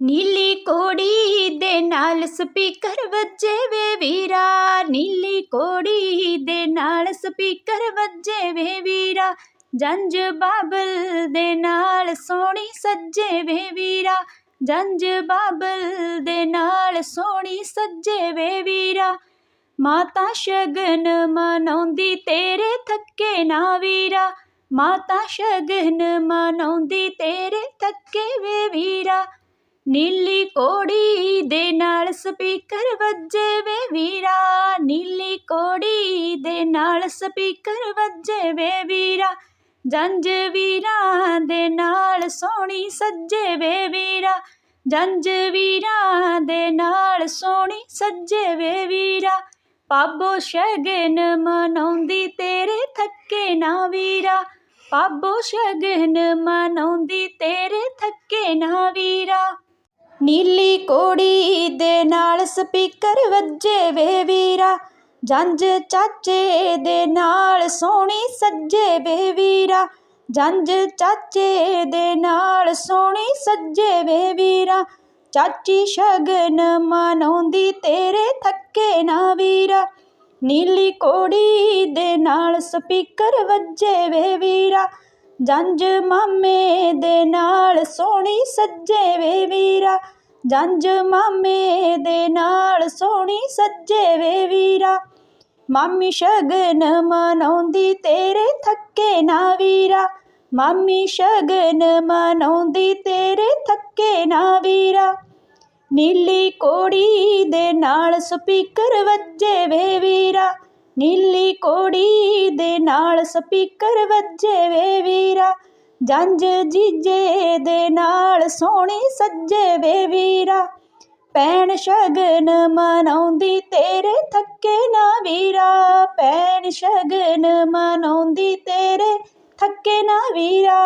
ਨੀਲੀ ਕੋੜੀ ਦੇ ਨਾਲ ਸਪੀਕਰ ਵੱਜੇ ਵੇ ਵੀਰਾ। ਨੀਲੀ ਕੋੜੀ ਦੇ ਨਾਲ ਸਪੀਕਰ ਵੱਜੇ ਵੇ ਵੀਰਾ। ਜੰਜ ਬਾਬਲ ਦੇ ਨਾਲ ਸੋਹਣੀ ਸੱਜੇ ਵੇ ਵੀਰਾ। ਜੰਜ ਬਾਬਲ ਦੇ ਨਾਲ ਸੋਹਣੀ ਸੱਜੇ ਵੇ ਵੀਰਾ। ਮਾਤਾ ਸ਼ਗਨ ਮਨਾਉਂਦੀ, ਤੇਰੇ ਥੱਕੇ ਨਾ ਵੀਰਾ। ਮਾਤਾ ਸ਼ਗਨ ਮਨਾਉਂਦੀ, ਤੇਰੇ ਥੱਕੇ ਵੇ ਵੀਰਾ। ਨੀਲੀ ਕੋੜੀ ਦੇ ਨਾਲ ਸਪੀਕਰ ਵੱਜੇ ਵੇ ਵੀਰਾ। ਨੀਲੀ ਕੋੜੀ ਦੇ ਨਾਲ ਸਪੀਕਰ ਵੱਜੇ ਵੇ ਵੀਰਾ। ਜੰਜ ਵੀਰਾਂ ਦੇ ਨਾਲ ਸੋਹਣੀ ਸੱਜੇ ਵੇ ਵੀਰਾ। ਜੰਜ ਵੀਰਾਂ ਦੇ ਨਾਲ ਸੋਹਣੀ ਸੱਜੇ ਵੇ ਵੀਰਾ। ਪਾਬੋ ਸ਼ਗਨ ਮਨਾਉਂਦੀ ਤੇਰੇ ਥੱਕੇ ਨਾ ਵੀਰਾ। ਪਾਬੋ ਸ਼ਗਨ ਮਨਾਉਂਦੀ ਤੇਰੇ ਥੱਕੇ ਨਾ ਵੀਰਾ। ਨੀਲੀ ਕੋੜੀ ਦੇ ਨਾਲ ਸਪੀਕਰ ਵੱਜੇ ਵੇ ਵੀਰਾ ਜੰਜ ਚਾਚੇ ਦੇ ਨਾਲ ਸੋਹਣੀ ਸੱਜੇ ਵੇ ਵੀਰਾ ਜੰਜ ਚਾਚੇ ਦੇ ਨਾਲ ਸੋਹਣੀ ਸੱਜੇ ਵੇ ਵੀਰਾ, ਚਾਚੀ ਸ਼ਗਨ ਮਨਾਉਂਦੀ ਤੇਰੇ ਥੱਕੇ ਨਾ ਵੀਰਾ, ਨੀਲੀ ਕੋੜੀ ਦੇ ਨਾਲ ਸਪੀਕਰ ਵੱਜੇ ਵੇ ਵੀਰਾ ਜੰਜ ਮਾਮੇ ਦੇ ਨਾਲ ਸੋਹਣੀ ਸੱਜੇ ਵੇ ਵੀਰਾ ਜੰਜ ਮਾਮੇ ਦੇ ਨਾਲ ਸੋਹਣੀ ਸੱਜੇ ਵੇ ਵੀਰਾ। ਮਾਮੀ ਸ਼ਗਨ ਮਨਾਉਂਦੀ, ਤੇਰੇ ਥੱਕੇ ਨਾ ਵੀਰਾ। ਮਾਮੀ ਸ਼ਗਨ ਮਨਾਉਂਦੀ, ਤੇਰੇ ਥੱਕੇ ਨਾ ਵੀਰਾ। ਨੀਲੀ ਕੋੜੀ ਦੇ ਨਾਲ ਸਪੀਕਰ ਵੱਜੇ ਵੇ ਵੀਰਾ। ਨੀਲੀ ਕੋੜੀ ਦੇ ਨਾਲ ਸਪੀਕਰ ਵੱਜੇ ਵੇ ਵੀਰਾ। ਜੰਝ ਜੀਜੇ ਦੇ ਨਾਲ ਸੋਹਣੀ ਸੱਜੇ ਵੇ ਵੀਰਾ। ਪੈਣ ਸ਼ਗਨ ਮਨਾਉਂਦੀ ਤੇਰੇ ਥੱਕੇ ਨਾ ਵੀਰਾ। ਪੈਣ ਸ਼ਗਨ ਮਨਾਉਂਦੀ ਤੇਰੇ ਥੱਕੇ ਨਾ ਵੀਰਾ।